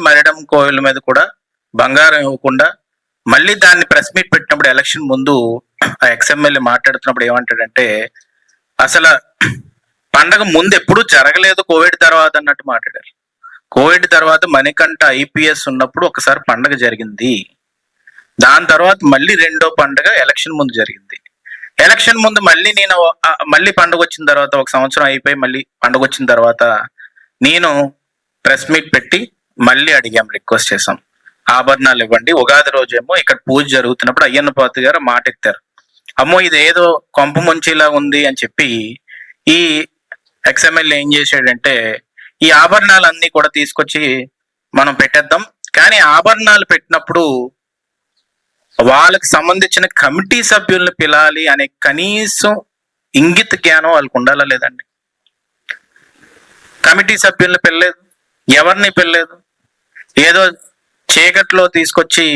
మరిడం కోవిల్ మీద కూడా బంగారం ఇవ్వకుండా మళ్ళీ దాన్ని ప్రెస్ మీట్ పెట్టినప్పుడు ఎలక్షన్ ముందు ఆ ఎక్స్ఎమ్మెల్యే మాట్లాడుతున్నప్పుడు ఏమంటాడంటే అసలు పండగ ముందు ఎప్పుడూ జరగలేదు కోవిడ్ తర్వాత అన్నట్టు మాట్లాడారు. కోవిడ్ తర్వాత మణికంఠ ఐపీఎస్ ఉన్నప్పుడు ఒకసారి పండగ జరిగింది. దాని తర్వాత మళ్ళీ రెండో పండగ ఎలక్షన్ ముందు జరిగింది. ఎలక్షన్ ముందు మళ్ళీ నేను మళ్ళీ పండగ వచ్చిన తర్వాత ఒక సంవత్సరం అయిపోయి మళ్ళీ పండగ వచ్చిన తర్వాత నేను ప్రెస్ మీట్ పెట్టి మళ్ళీ అడిగాం రిక్వెస్ట్ చేసాం ఆభరణాలు ఇవ్వండి. ఉగాది రోజేమో ఇక్కడ పూజ జరుగుతున్నప్పుడు అయ్యన్న పాతి గారు మాట ఎత్తారు అమ్మో ఇది ఏదో కొంప ముంచిలా ఉంది అని చెప్పి ఈ ఎక్స్ఎంఎల్ ఏం చేశాడంటే ఈ ఆభరణాలన్నీ కూడా తీసుకొచ్చి మనం పెట్టేద్దాం. కానీ ఆభరణాలు పెట్టినప్పుడు వాళ్ళకి సంబంధించిన కమిటీ సభ్యుల్ని పిలాలి అనే కనీసం ఇంగిత జ్ఞానం వాళ్ళకు ఉండాలా లేదండి? కమిటీ సభ్యుల్ని పిల్లలేదు. ఎవరిని పిల్లలేదు? ఏదో చీకట్లో తీసుకొచ్చి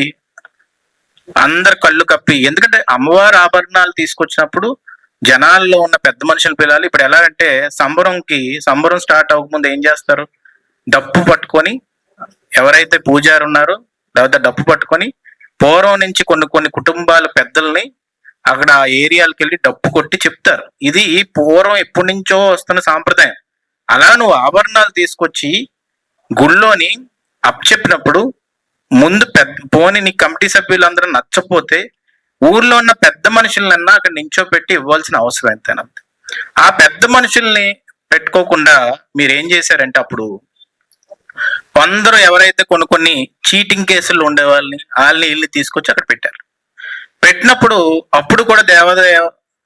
అందరు కళ్ళు కప్పి ఎందుకంటే అమ్మవారి ఆభరణాలు తీసుకొచ్చినప్పుడు జనాల్లో ఉన్న పెద్ద మనుషులు పిల్లలు ఇప్పుడు ఎలాగంటే సంబరంకి సంబరం స్టార్ట్ అవ్వకముందు ఏం చేస్తారు? డప్పు పట్టుకొని ఎవరైతే పూజారు ఉన్నారో లేకపోతే డప్పు పట్టుకొని పూర్వం నుంచి కొన్ని కొన్ని కుటుంబాల పెద్దల్ని అక్కడ ఆ ఏరియాలకు వెళ్ళి డప్పు కొట్టి చెప్తారు. ఇది పూర్వం ఎప్పటి నుంచో వస్తున్న సాంప్రదాయం. అలా నువ్వు ఆభరణాలు తీసుకొచ్చి గుళ్ళోని అప్పచెప్పినప్పుడు ముందు పెద్ద పోని నీ కమిటీ సభ్యులందరూ నచ్చపోతే ఊర్లో ఉన్న పెద్ద మనుషులన్నా అక్కడ నించోపెట్టి ఇవ్వాల్సిన అవసరం ఎంతేనంత ఆ పెద్ద మనుషుల్ని పెట్టుకోకుండా మీరు ఏం చేశారంటే అప్పుడు అందరూ ఎవరైతే కొన్ని కొన్ని చీటింగ్ కేసులు ఉండే వాళ్ళని వాళ్ళని వీళ్ళని తీసుకొచ్చి అక్కడ పెట్టారు. పెట్టినప్పుడు అప్పుడు కూడా దేవాదాయ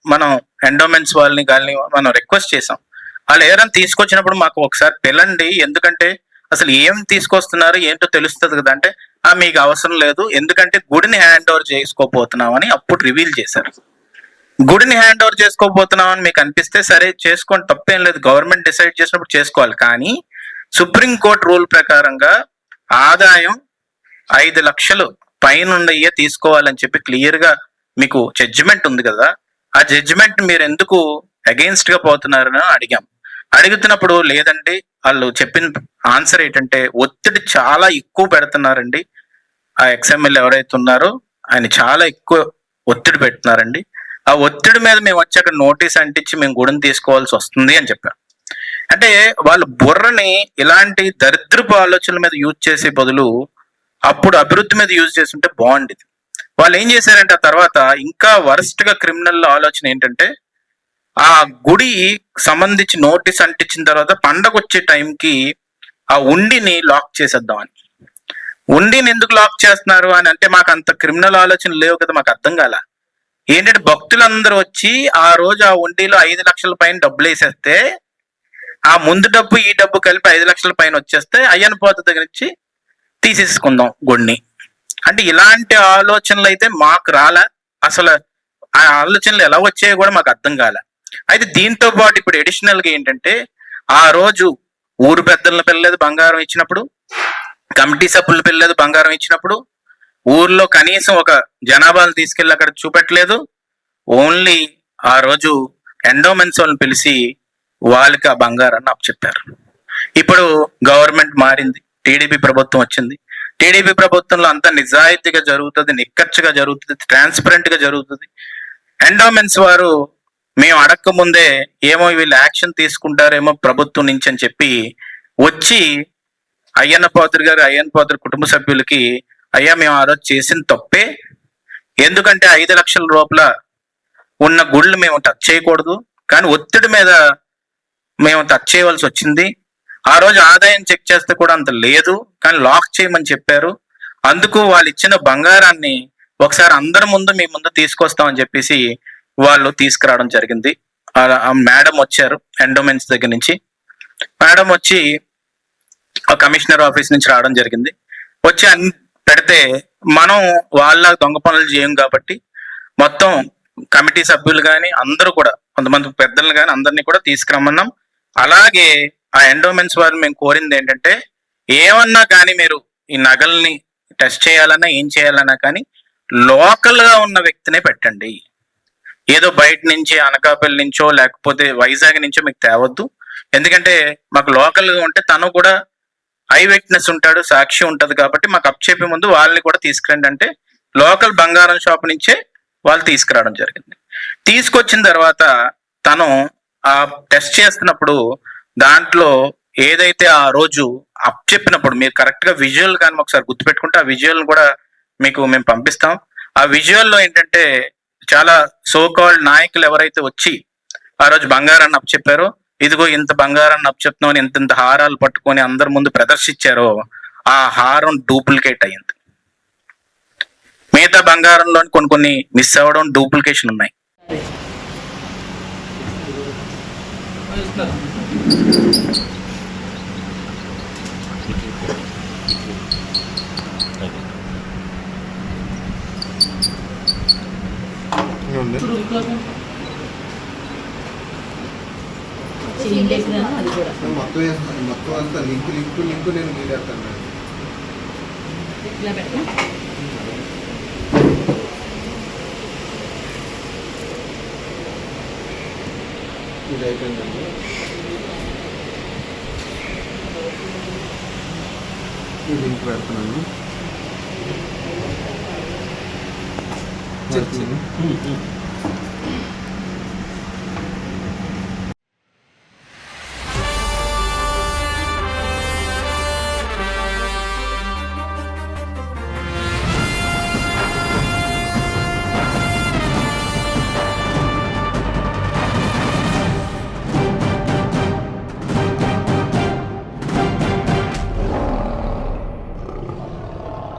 మనం ఎండోమెంట్స్ వాళ్ళని కానీ మనం రిక్వెస్ట్ చేసాం వాళ్ళు ఎవరైనా తీసుకొచ్చినప్పుడు మాకు ఒకసారి పిల్లండి ఎందుకంటే అసలు ఏం తీసుకొస్తున్నారు ఏంటో తెలుస్తుంది కదా. అంటే ఆ మీకు అవసరం లేదు. ఎందుకంటే గుడిని హ్యాండ్ ఓవర్ చేసుకోపోతున్నామని అప్పుడు రివీల్ చేశారు. గుడిని హ్యాండ్ ఓవర్ చేసుకోబోతున్నామని మీకు అనిపిస్తే సరే చేసుకోండి. తప్పేం లేదు. గవర్నమెంట్ డిసైడ్ చేసినప్పుడు చేసుకోవాలి. కానీ సుప్రీం కోర్ట్ రూల్ ప్రకారంగా ఆదాయం ఐదు లక్షలు పైనుండయ్యే తీసుకోవాలని చెప్పి క్లియర్గా మీకు జడ్జిమెంట్ ఉంది కదా. ఆ జడ్జిమెంట్ మీరు ఎందుకు అగెయిన్స్ట్గా పోతున్నారని అడిగాం. అడుగుతున్నప్పుడు లేదండి వాళ్ళు చెప్పిన ఆన్సర్ ఏంటంటే ఒత్తిడి చాలా ఎక్కువ పెడుతున్నారండి. ఆ ఎక్స్ఎంఎల్ ఎవరైతే ఉన్నారో ఆయన చాలా ఎక్కువ ఒత్తిడి పెడుతున్నారండి. ఆ ఒత్తిడి మీద మేము వచ్చి అక్కడ నోటీస్ అంటించి మేము గుడిని తీసుకోవాల్సి వస్తుంది అని చెప్పాం. అంటే వాళ్ళ బుర్రని ఇలాంటి దరిద్రపు ఆలోచనల మీద యూజ్ చేసే బదులు అప్పుడు అభివృద్ధి మీద యూజ్ చేస్తుంటే బాగుండేది. వాళ్ళు ఏం చేశారంటే ఆ తర్వాత ఇంకా వరస్ట్గా క్రిమినల్ ఆలోచన ఏంటంటే ఆ గుడి సంబంధించి నోటీస్ అంటించిన తర్వాత పండగ వచ్చే టైంకి ఆ ఉండిని లాక్ చేసేద్దామని. ఉండిని ఎందుకు లాక్ చేస్తున్నారు అని అంటే మాకు అంత క్రిమినల్ ఆలోచన లేవు కదా మాకు అర్థం కాల. ఏంటంటే భక్తులందరూ వచ్చి ఆ రోజు ఆ ఉండిలో ఐదు లక్షల పైన డబ్బులు వేసేస్తే ఆ ముందు డబ్బు ఈ డబ్బు కలిపి ఐదు లక్షల పైన వచ్చేస్తే అయ్యన పోత దగ్గర నుంచి తీసేసుకుందాం గుడిని. అంటే ఇలాంటి ఆలోచనలు అయితే మాకు రాలే. అసలు ఆ ఆలోచనలు ఎలా వచ్చాయో కూడా మాకు అర్థం కాలే. అయితే దీంతో పాటు ఇప్పుడు అడిషనల్గా ఏంటంటే ఆ రోజు ఊరు పెద్దలను పిల్లలేదు బంగారం ఇచ్చినప్పుడు కమిటీ సభ్యులు పిల్లలేదు బంగారం ఇచ్చినప్పుడు ఊర్లో కనీసం ఒక జనాభాను తీసుకెళ్ళి అక్కడ చూపెట్టలేదు. ఓన్లీ ఆ రోజు ఎండోమెంట్స్ వాళ్ళని పిలిచి వాళ్ళకి ఆ బంగారాన్ని అప్పచెప్పారు. ఇప్పుడు గవర్నమెంట్ మారింది. టీడీపీ ప్రభుత్వం వచ్చింది. టీడీపీ ప్రభుత్వంలో అంతా నిజాయితీగా జరుగుతుంది నిక్కచ్చిగా జరుగుతుంది ట్రాన్స్పరెంట్గా జరుగుతుంది. ఎండోమెంట్స్ వారు మేము అడగక ముందే ఏమో వీళ్ళు యాక్షన్ తీసుకుంటారేమో ప్రభుత్వం నుంచి అని చెప్పి వచ్చి అయ్యన్న పాత్రి గారు అయ్యన్న పాత్రి కుటుంబ సభ్యులకి అయ్యా మేము ఆ రోజు చేసిన తప్పే. ఎందుకంటే ఐదు లక్షల లోపల ఉన్న గుళ్ళు మేము టచ్ చేయకూడదు. కానీ ఒత్తిడి మీద మేము టచ్ చేయవలసి వచ్చింది. ఆ రోజు ఆదాయం చెక్ చేస్తే కూడా అంత లేదు. కానీ లాక్ చేయమని చెప్పారు. అందుకు వాళ్ళు ఇచ్చిన బంగారాన్ని ఒకసారి అందరి ముందు మీ ముందు తీసుకొస్తామని చెప్పేసి వాళ్ళు తీసుకురావడం జరిగింది. ఆ- మేడం వచ్చారు ఎండోమెంట్స్ దగ్గర నుంచి. మేడం వచ్చి ఆ కమిషనర్ ఆఫీస్ నుంచి రావడం జరిగింది. వచ్చి అన్ని పెడితే మనం వాళ్ళ దొంగ పనులు చేయం కాబట్టి మొత్తం కమిటీ సభ్యులు కానీ అందరూ కూడా కొంతమంది పెద్దలు కానీ అందరినీ కూడా తీసుకురమ్మన్నాం. అలాగే ఆ ఎండోమెంట్స్ వారు మేము కోరింది ఏంటంటే ఏమన్నా కానీ మీరు ఈ నగల్ని టెస్ట్ చేయాలన్నా ఏం చేయాలన్నా కానీ లోకల్గా ఉన్న వ్యక్తినే పెట్టండి. ఏదో బయట నుంచి అనకాపల్లి నుంచో లేకపోతే వైజాగ్ నుంచో మీకు తేవద్దు. ఎందుకంటే మాకు లోకల్గా ఉంటే తను కూడా ఐ విట్నెస్ ఉంటాడు సాక్షి ఉంటుంది కాబట్టి మాకు అప్ చెప్పే ముందు వాళ్ళని కూడా తీసుకురండి అంటే లోకల్ బంగారం షాప్ నుంచే వాళ్ళు తీసుకురావడం జరిగింది. తీసుకొచ్చిన తర్వాత తను ఆ టెస్ట్ చేస్తున్నప్పుడు దాంట్లో ఏదైతే ఆ రోజు అప్ చెప్పినప్పుడు మీరు కరెక్ట్గా విజువల్ కానీ ఒకసారి గుర్తుపెట్టుకుంటే ఆ విజువల్ కూడా మీకు మేము పంపిస్తాం. ఆ విజువల్లో ఏంటంటే చాలా సో కాల్డ్ నాయకులు ఎవరైతే వచ్చి ఆ రోజు బంగారాన్ని అప్పచెప్పారో ఇదిగో ఇంత బంగారాన్ని అప్ ఇంత ఇంత హారాలు పట్టుకొని అందరి ముందు ప్రదర్శించారో ఆ హారం డూప్లికేట్ అయింది మిగతా బంగారంలో కొన్ని కొన్ని మిస్ అవ్వడం డూప్లికేషన్ ఉన్నాయి. కూడా. మొత్తం వేస్తాను. మొత్తం అంతా లింక్ లింక్ లింక్ నేను గీరేస్తాను మేడం. ఇట్లా పెట్టినా ఇది అయిపోయిందండి. ఈ లింక్ పెడుతున్నాను. చెక్